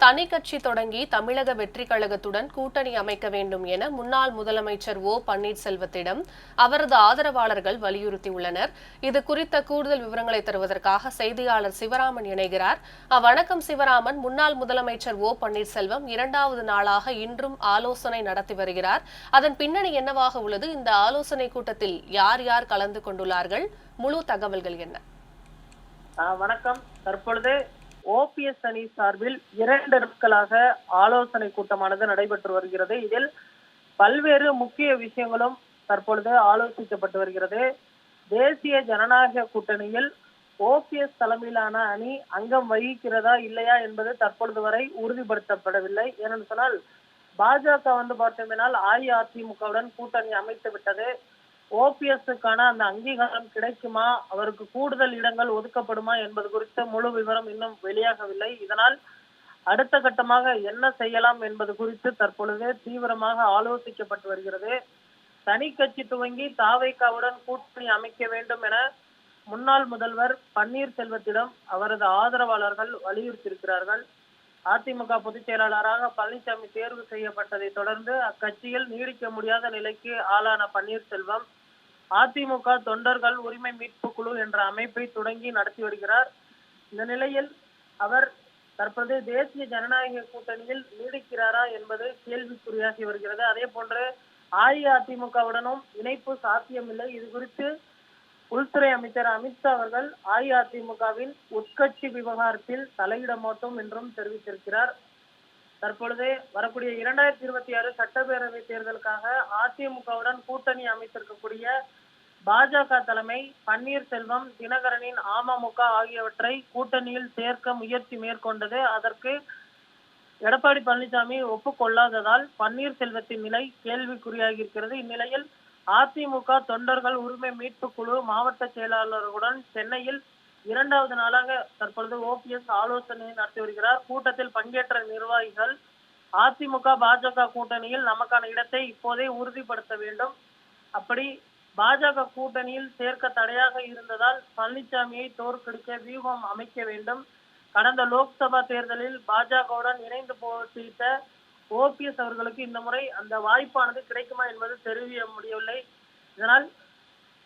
தனி கட்சி தொடங்கி தமிழக வெற்றி கழகத்துடன் கூட்டணி அமைக்க வேண்டும் என முன்னாள் முதலமைச்சர் ஓ பன்னீர்செல்வத்திடம் அவரது ஆதரவாளர்கள் வலியுறுத்தியுள்ளனர். இது குறித்த கூடுதல் விவரங்களை தருவதற்காக செய்தியாளர் சிவராமன் இணைகிறார். அஹ், வணக்கம் சிவராமன் முன்னாள் முதலமைச்சர் ஓ பன்னீர்செல்வம் இரண்டாவது நாளாக இன்றும் ஆலோசனை நடத்தி வருகிறார். அதன் பின்னணி என்னவாக உள்ளது? இந்த ஆலோசனை கூட்டத்தில் யார் யார் கலந்து கொண்டுள்ளார்கள்? முழு தகவல்கள் என்ன? வணக்கம். தற்பொழுது ஓபிஎஸ் அணி சார்பில் இரண்டு நாட்களாக ஆலோசனை கூட்டமானது நடைபெற்று வருகிறது. இதில் பல்வேறு முக்கிய விஷயங்களும் தற்பொழுது ஆலோசிக்கப்பட்டு வருகிறது. தேசிய ஜனநாயக கூட்டணியில் ஓபிஎஸ் தலைமையிலான அணி அங்கம் வகிக்கிறதா இல்லையா என்பது தற்பொழுது வரை உறுதிப்படுத்தப்படவில்லை. ஏனென்று சொன்னால் பாஜக வந்து பார்த்தோம்னால் அஇஅதிமுகவுடன் கூட்டணி அமைத்து விட்டது. ஓபிஎஸ்க்கான அந்த அங்கீகாரம் கிடைக்குமா? அவருக்கு கூடுதல் இடங்கள் ஒதுக்கப்படுமா என்பது குறித்த முழு விவரம் இன்னும் வெளியாகவில்லை. இதனால் அடுத்த கட்டமாக என்ன செய்யலாம் என்பது குறித்து தற்பொழுது தீவிரமாக ஆலோசிக்கப்பட்டு வருகிறது. தனி கட்சி துவங்கி தாவைக்காவுடன் கூட்டணி அமைக்க வேண்டும் என முன்னாள் முதல்வர் பன்னீர்செல்வத்திடம் அவரது ஆதரவாளர்கள் வலியுறுத்தியிருக்கிறார்கள். அதிமுக பொதுச் செயலாளராக பழனிசாமி தேர்வு செய்யப்பட்டதை தொடர்ந்து அக்கட்சியில் நீடிக்க முடியாத நிலைக்கு ஆளான பன்னீர்செல்வம் அதிமுக தொண்டர்கள் உரிமை மீட்பு குழு என்ற அமைப்பை தொடங்கி நடத்தி வருகிறார். இந்த நிலையில் அவர் தற்போது தேசிய ஜனநாயக கூட்டணியில் நீடிக்கிறாரா என்பது கேள்விக்குறியாகி வருகிறது. அதே போன்று அஇஅதிமுகவுடனும் இணைப்பு சாத்தியமில்லை. இது குறித்து உள்துறை அமைச்சர் அமித்ஷா அவர்கள் அஇஅதிமுகவின் உட்கட்சி விவகாரத்தில் தலையிட மாட்டோம் என்றும் தெரிவித்திருக்கிறார். தற்பொழுது வரக்கூடிய இரண்டாயிரத்தி இருபத்தி ஆறு சட்டப்பேரவை தேர்தலுக்காக அதிமுகவுடன் கூட்டணி அமைத்திருக்கக்கூடிய பாஜக தலைமை பன்னீர்செல்வம் தினகரனின் அமமுக ஆகியவற்றை கூட்டணியில் சேர்க்க முயற்சி மேற்கொண்டது. அதற்கு எடப்பாடி பழனிசாமி ஒப்புக்கொள்ளாததால் பன்னீர்செல்வத்தின் நிலை கேள்விக்குறியாகி இருக்கிறது இந்நிலையில் அதிமுக தொண்டர்கள் உரிமை மீட்பு குழு மாவட்ட செயலாளர்களுடன் சென்னையில் இரண்டாவது நாளாக தற்பொழுது ஓபிஎஸ் ஆலோசனை நடத்தி வருகிறார். கூட்டத்தில் பங்கேற்ற நிர்வாகிகள் அதிமுக பாஜக கூட்டணியில் நமக்கான இடத்தை இப்போதே உறுதிப்படுத்த வேண்டும். அப்படி பாஜக கூட்டணியில் சேர்க்க தடையாக இருந்ததால் பழனிசாமியை தோற்கடிக்க வியூகம் அமைக்க வேண்டும். கடந்த லோக்சபா தேர்தலில் பாஜகவுடன் இணைந்து போட்டியிட்ட ஓபிஎஸ் அவர்களுக்கு இந்த முறை அந்த வாய்ப்பானது கிடைக்குமா என்பது தெரிய முடியவில்லை. இதனால்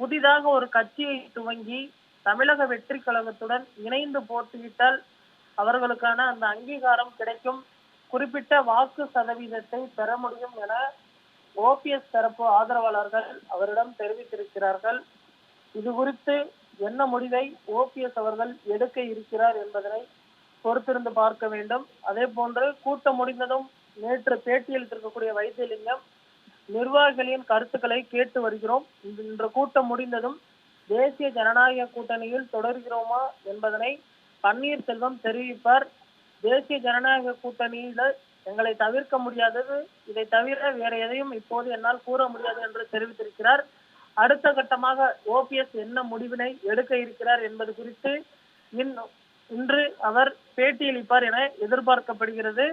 புதிதாக ஒரு கட்சியை துவங்கி தமிழக வெற்றி கழகத்துடன் இணைந்து போட்டியிட்டால் அவர்களுக்கான அந்த அங்கீகாரம் கிடைக்கும். குறிப்பிட்ட வாக்கு சதவீதத்தை பெற முடியும் என ஓபிஎஸ் தரப்பு ஆதரவாளர்கள் அவரிடம் தெரிவித்திருக்கிறார்கள். இது குறித்து என்ன முடிவை ஓபிஎஸ் அவர்கள் எடுக்க இருக்கிறார் என்பதனை பொறுத்திருந்து பார்க்க வேண்டும். அதே போன்று கூட்டம் முடிந்ததும் நேற்று பேட்டியளித்திருக்கக்கூடிய வைத்தியலிங்கம் நிர்வாகிகளின் கருத்துக்களை கேட்டு வருகிறோம். இன்று கூட்டம் முடிந்ததும் தேசிய ஜனநாயக கூட்டணியில் தொடர்கிறோமா என்பதனை பன்னீர்செல்வம் தெரிவிப்பார். தேசிய ஜனநாயக கூட்டணியில எங்களை தவிர்க்க முடியாதது இதை தவிர வேற எதையும் இப்போது என்னால் கூற முடியாது என்று தெரிவித்திருக்கிறார். அடுத்த கட்டமாக ஓபிஎஸ் என்ன முடிவினை எடுக்க இருக்கிறார் என்பது குறித்து இன்று அவர் பேட்டியளிப்பார் என எதிர்பார்க்கப்படுகிறது.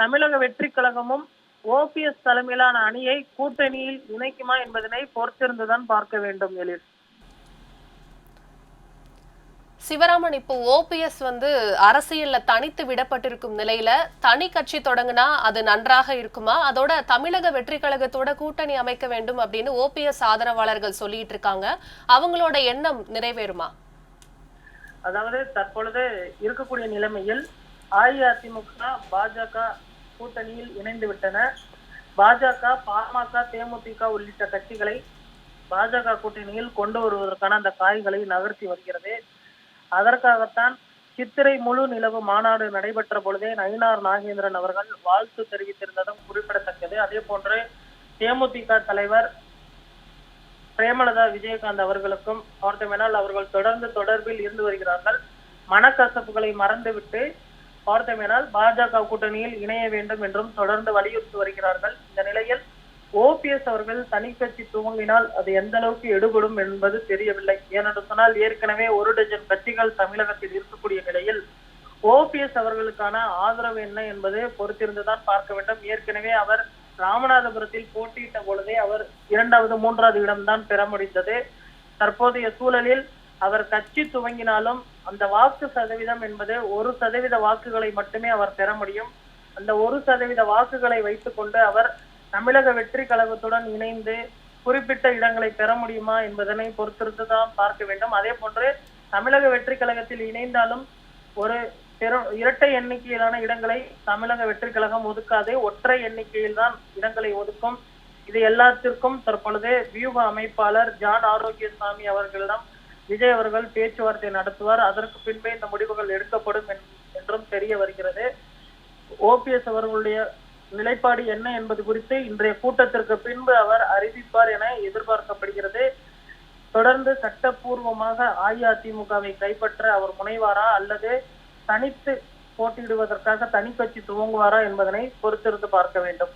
தமிழக வெற்றி கழகமும் ஓபிஎஸ் தலைமையிலான அணியை கூட்டணியில் இணைக்குமா என்பதனை பொறுத்திருந்துதான் பார்க்க வேண்டும் எழில். சிவராமன் இப்போ ஓபிஎஸ் வந்து அரசியல்ல தனித்து விடப்பட்டிருக்கும் நிலையில தனி கட்சி தொடங்கினா அது நன்றாக இருக்குமா? அதோட தமிழக வெற்றி கழகத்தோட கூட்டணி அமைக்க வேண்டும் அப்படின்னு ஓபிஎஸ் ஆதரவாளர்கள் சொல்லிட்டு இருக்காங்க. அவங்களோட எண்ணம் நிறைவேறுமா? அதாவது தற்பொழுது இருக்கக்கூடிய நிலைமையில் அஇஅதிமுக பாஜக கூட்டணியில் இணைந்து விட்டன. பாஜக பாமக தேமுதிக உள்ளிட்ட கட்சிகளை பாஜக கூட்டணியில் கொண்டு வருவதற்கான அந்த காய்களை நகர்த்தி வருகிறது. அதற்காகத்தான் சித்திரை முழு நிலவு மாநாடு நடைபெற்ற பொழுதே நயினார் நாகேந்திரன் அவர்கள் வாழ்த்து தெரிவித்திருந்ததும் குறிப்பிடத்தக்கது. அதே போன்று தேமுதிக தலைவர் பிரேமலதா விஜயகாந்த் அவர்களுக்கும் பார்த்தோமேனால் அவர்கள் தொடர்ந்து தொடர்பில் இருந்து வருகிறார்கள். மனக்கசப்புகளை மறந்துவிட்டு பார்த்தோமேனால் பாஜக கூட்டணியில் இணைய வேண்டும் என்றும் தொடர்ந்து வலியுறுத்தி வருகிறார்கள். இந்த நிலையில் ஓபிஎஸ் அவர்கள் தனி கட்சி துவங்கினால் அது எந்த அளவுக்கு எடுபடும் என்பது தெரியவில்லை. ஏனென்று சொன்னால் ஏற்கனவே ஒரு டஜன் கட்சிகள் தமிழகத்தில் இருக்கக்கூடிய நிலையில் ஓபிஎஸ் அவர்களுக்கான ஆதரவு என்ன என்பது பொறுத்திருந்துதான் பார்க்க வேண்டும். ஏற்கனவே அவர் ராமநாதபுரத்தில் போட்டியிட்ட பொழுதே அவர் இரண்டாவது மூன்றாவது இடம்தான் பெற முடிந்தது. தற்போதைய சூழலில் அவர் கட்சி துவங்கினாலும் அந்த வாக்கு சதவீதம் என்பது ஒரு சதவீத வாக்குகளை மட்டுமே அவர் பெற முடியும். அந்த ஒரு சதவீத வாக்குகளை வைத்துக்கொண்டு அவர் தமிழக வெற்றி கழகத்துடன் இணைந்து குறிப்பிட்ட இடங்களை பெற முடியுமா என்பதனை பொறுத்திருந்து தான் பார்க்க வேண்டும். அதே போன்று தமிழக வெற்றி கழகத்தில் இணைந்தாலும் ஒரு பெரும் இரட்டை எண்ணிக்கையிலான இடங்களை தமிழக வெற்றி கழகம் ஒதுக்காது. ஒற்றை எண்ணிக்கையில் தான் இடங்களை ஒதுக்கும். இது எல்லாத்திற்கும் தற்பொழுது வியூக அமைப்பாளர் ஜான் ஆரோக்கியசாமி அவர்களிடம் விஜய் அவர்கள் பேச்சுவார்த்தை நடத்துவார். அதற்கு பின்பே இந்த முடிவுகள் எடுக்கப்படும் என்றும் தெரிய வருகிறது. ஓபிஎஸ் அவர்களுடைய நிலைப்பாடு என்ன என்பது குறித்து இன்றைய கூட்டத்திற்கு பின்பு அவர் அறிவிப்பார் என எதிர்பார்க்கப்படுகிறது. தொடர்ந்து சட்டப்பூர்வமாக அஇஅதிமுகவை கைப்பற்ற அவர் முனைவாரா அல்லது தனித்து போட்டியிடுவதற்காக தனி கட்சி துவங்குவாரா என்பதனை பொறுத்திருந்து பார்க்க வேண்டும்.